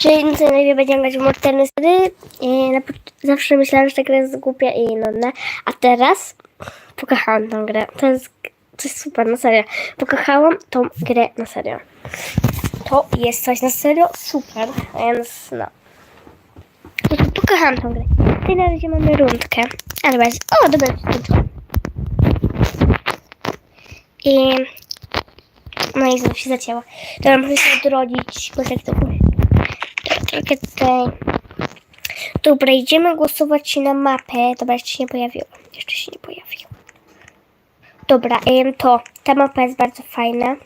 Czyli najlepiej będzie grać w. Na poc- Zawsze myślałam, że ta gra jest głupia i nudna. A teraz pokochałam tą grę. To jest, to jest super, na serio. Pokochałam tą grę na serio. To jest coś na serio super, więc no. Pokochałam tą grę. Tutaj na razie mamy rundkę. Ale bardzo... O, dobra, I... No i znowu się zacięło. Dobra, muszę się odrodzić, bo tak to... Trochę tutaj... Dobra, idziemy głosować na mapę. Dobra, jeszcze się nie pojawiło. Jeszcze się nie pojawiło. Dobra, to ta mapa jest bardzo fajna.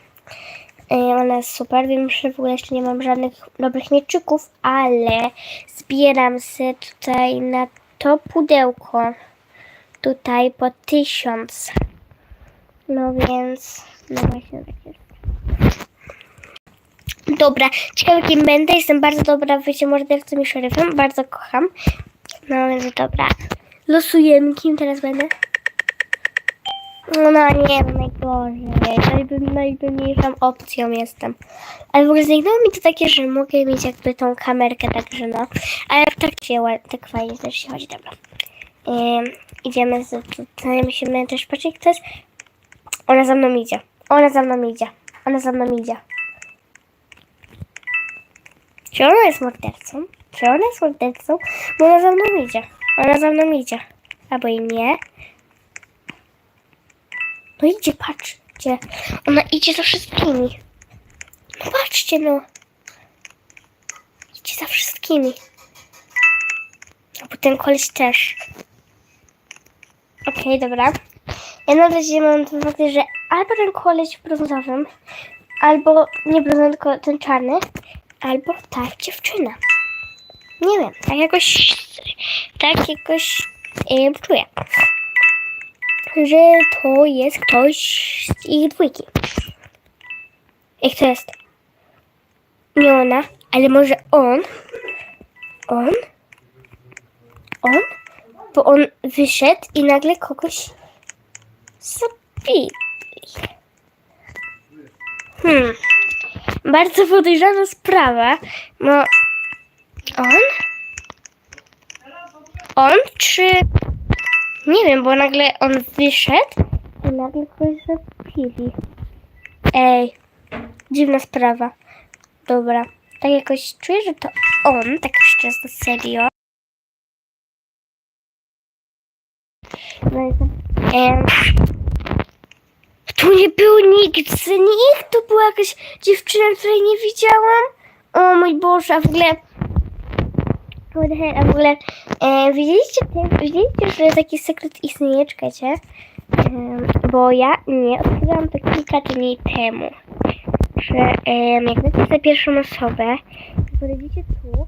Ona jest super. Wiem, że w ogóle jeszcze nie mam żadnych dobrych mieczyków, ale zbieram się tutaj na to pudełko. Tutaj po tysiąc. No więc, no właśnie takie. Dobra, ciekawe kim będę. Jestem bardzo dobra w byciu mordercą i szeryfem. Bardzo kocham. No więc dobra. Losujemy, kim teraz będę. No, nie, najgorzej. Najby, najpewniejszą opcją jestem. Ale w ogóle zniknęło mi to takie, że mogę mieć jakby tą kamerkę, także no. Ale tak się tak fajnie też się chodzi, dobra. Idziemy z tutaj, musimy też patrzeć, kto jest. Ona za mną idzie. Ona za mną idzie. Ona za mną idzie. Czy ona jest mordercą? Czy ona jest mordercą? Bo ona za mną idzie. Ona za mną idzie. Albo i nie. No idzie, patrzcie. Ona idzie za wszystkimi. No patrzcie, no. Idzie za wszystkimi. A potem koleś też. Okej, dobra. Ja na razie mam ten że albo ten koleś brązowym, albo nie brązowy, tylko ten czarny, albo ta dziewczyna. Nie wiem, tak jakoś, tak jakoś e, czuję, że to jest ktoś z ich dwójki. Jak to jest? Nie ona, ale może on? On? On? Bo on wyszedł i nagle kogoś zabili. Hmm. Bardzo podejrzana sprawa. No. On? On czy... Nie wiem, bo nagle on wyszedł i nagle kogoś zabili. Ej. Dziwna sprawa. Dobra. Tak jakoś czuję, że to on, tak szczerze, serio. No i to... tu nie był nikt z nich, to była jakaś dziewczyna, której nie widziałam. O mój Boże, a w ogóle... A w ogóle e, widzieliście, widzieliście, że taki sekret istnieje, czekajcie. Em, bo ja nie odkryłam to kilka dni temu. Że em, jak lecę za pierwszą osobę, to widzicie tu,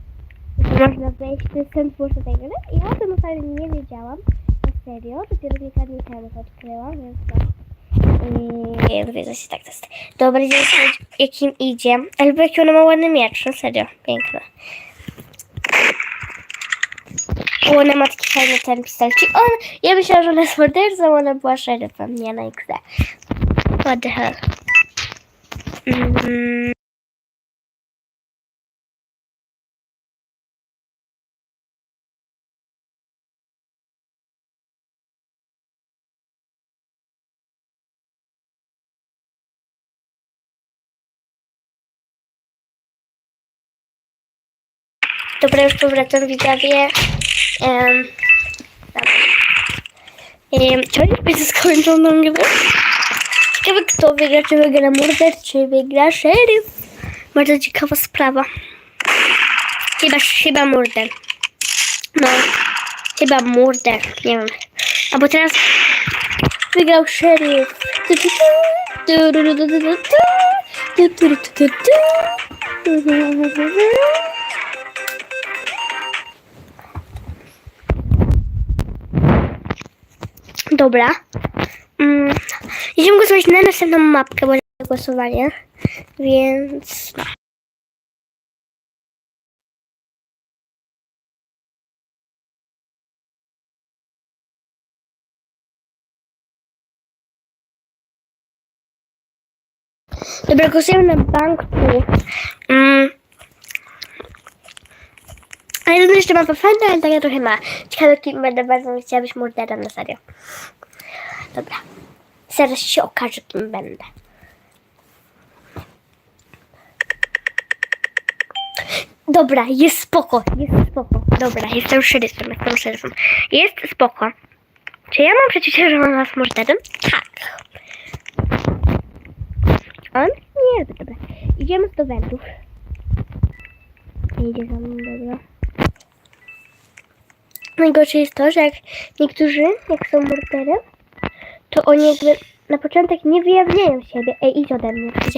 że można wejść, to jest ten gry. Ja o tym nie wiedziałam. Na serio, dopiero kilka dni temu to odkryłam, więc no. Nie dowiedzę się tak to jest. Dobra, idziemy jakim idzie. Albo jaki ona ma ładny miecz, no serio, piękny. O, ona ma taki fajny ten pistolet. Czyli on, ja myślałam, że ona jest mordercą, ona była szeryfem, nie na XD. What the hell. Mm. Dobra, już powracam widzowie. Um, um, czy oni będzie skończoną grę? Ciekawe kto wygra, czy wygra Murder, czy wygra Sheriff. Bardzo ciekawa sprawa. Chyba, chyba Murder. No, chyba Murder, nie wiem. A bo teraz wygrał Sheriff. Tu, tu, tu. Tu, tu, tu, Dobra. Mm. Idziemy głosować na następną mapkę, bo jest głosowanie. Więc. Dobra, głosujemy na bank. Mm. Ale no jeszcze ma fajne, ale taka trochę ma. Ciekawe, kim będę bardzo chciała być morderem na serio. Dobra. Zaraz się okaże, kim będę. Dobra, jest spoko, jest spoko. Dobra, jestem szeryfem, jestem szeryfem. Jest spoko. Czy ja mam przeczucie, że on nas morderem? Tak. On? Nie, dobra. Idziemy do wentów. Idzie za mną, dobra. Najgorsze jest to, że jak niektórzy, jak są morderem, to oni jakby na początek nie wyjawniają siebie. Ej, idź ode mnie. Ktoś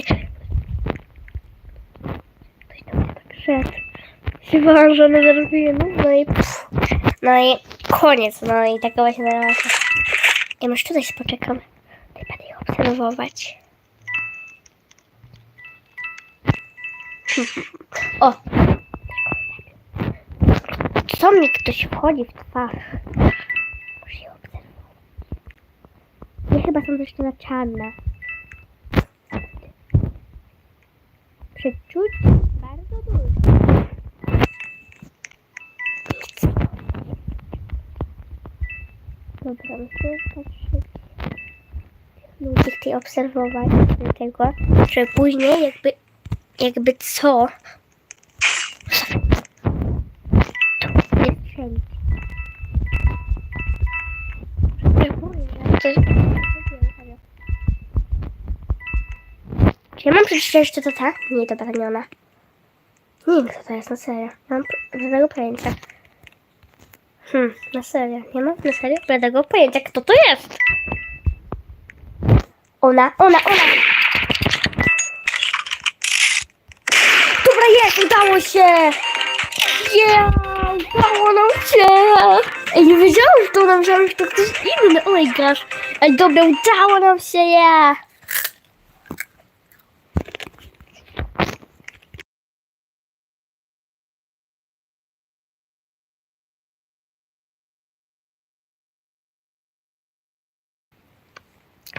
tam tak szedł. Bałam, że one zarobimy. No i pff. No i koniec. No i taka właśnie relacja. Ja może tutaj poczekam. Tutaj będę ich obserwować. O! Co mi ktoś wchodzi w twarz? Muszę obserwować. Ja chyba są też na czarne. Przeczuć bardzo dużo. Dobra, muszę patrzeć. Ludzi tutaj obserwować tego, że później jakby, jakby co? Ja mam przeczytać jeszcze to ta? Nie, to pewnie ona. Nie wiem, kto to jest, na serio. Nie mam żadnego pojęcia. Hmm, na serio. Nie mam na serio żadnego pojęcia, kto to jest. Ona, ona, ona. Dobra, jest, udało się. Yeah, udało nam się. Ej, nie wiedziałam, że to nam, że to ktoś inny. Oh gosh. Ej, dobra, udało nam się, ja.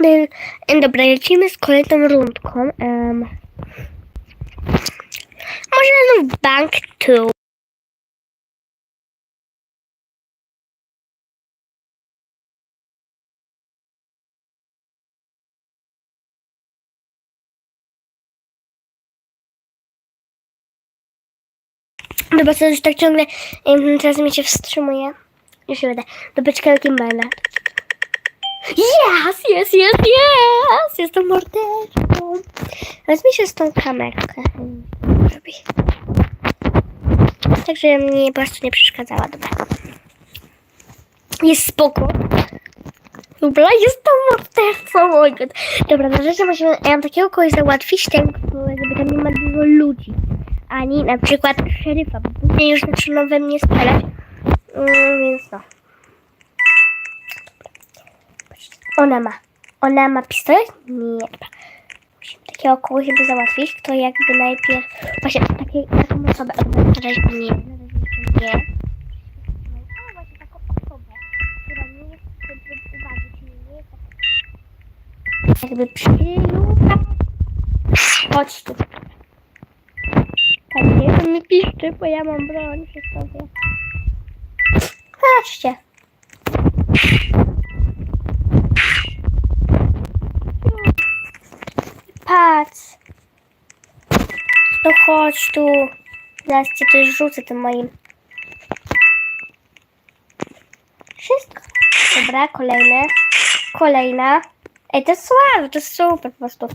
E, Dobra, lecimy z kolejną rundką. Um, może znów Bank 2. Dobra, co już tak ciągle teraz mi się wstrzymuje. Już się będę. Dobra, czekaj, jakim będę. Yes, yes, yes, yes! Jestem mordercą. Wezmę się z tą kamerkę. Robi. Tak, żeby mi po prostu nie przeszkadzała. Dobra. Jest spoko. Dobra, jestem mordercą. Oh. Dobra, na rzeczy musimy... Ja mam takiego kogoś załatwić, ten, jakby tam nie ma dużo ludzi. Ani na przykład szeryfa, bo później już zaczną we mnie strzelać. Mm, więc no. Ona ma. Ona ma pistolet? Nie. Musimy takiego kogoś jakby załatwić, kto jakby najpierw... Właśnie takiej, taką osobę. Na razie nie. Nie. Nie jakby przyjuta. Chodź tu. Tak, nie mi piszczy, bo ja mam broń przy sobie. Patrzcie. Patrz. No chodź tu. Zaraz cię też rzucę tym moim. Wszystko. Dobra, kolejne. Kolejna. Ej, to jest słabe, to super po prostu.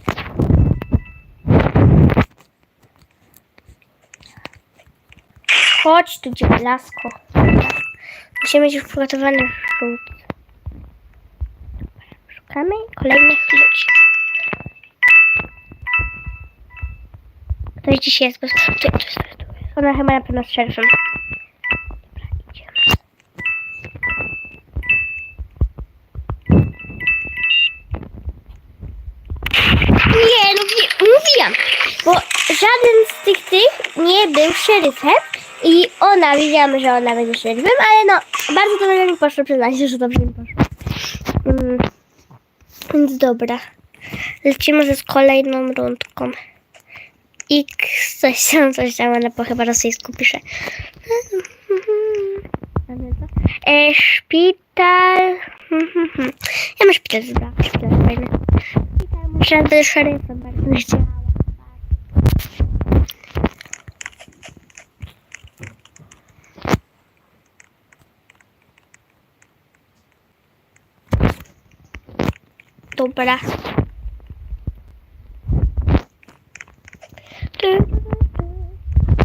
Chodź tu, dziewlasko. Musimy mieć już przygotowany rzut. Szukamy kolejnych ludzi. Jest, bo... Tu, tu, tu, tu. Ona chyba na pewno idziemy. Nie, no nie, mówiłam, bo żaden z tych tych nie był szeryfem i ona, wiedziałam, że ona będzie szeryfem, ale no, bardzo dobrze mi poszło, przyznać się, że dobrze mi poszło. Mm, więc dobra, lecimy z kolejną rundką. X, coś tam, coś tam, ale po chyba rosyjsku pisze. E, szpital. Ja mam szpital wybrałam. Szpital fajny. Szpital muszę być szeryfem bardzo chciałam. Dobra.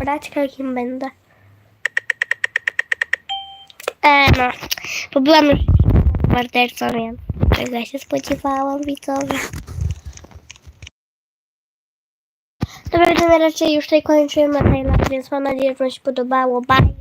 Brać jakim będę. E, no, bo byłam już mordercą, więc czego ja się spodziewałam, widzowie. Dobra, to na raczej już tutaj kończymy, więc mam nadzieję, że Wam się podobało. Bye!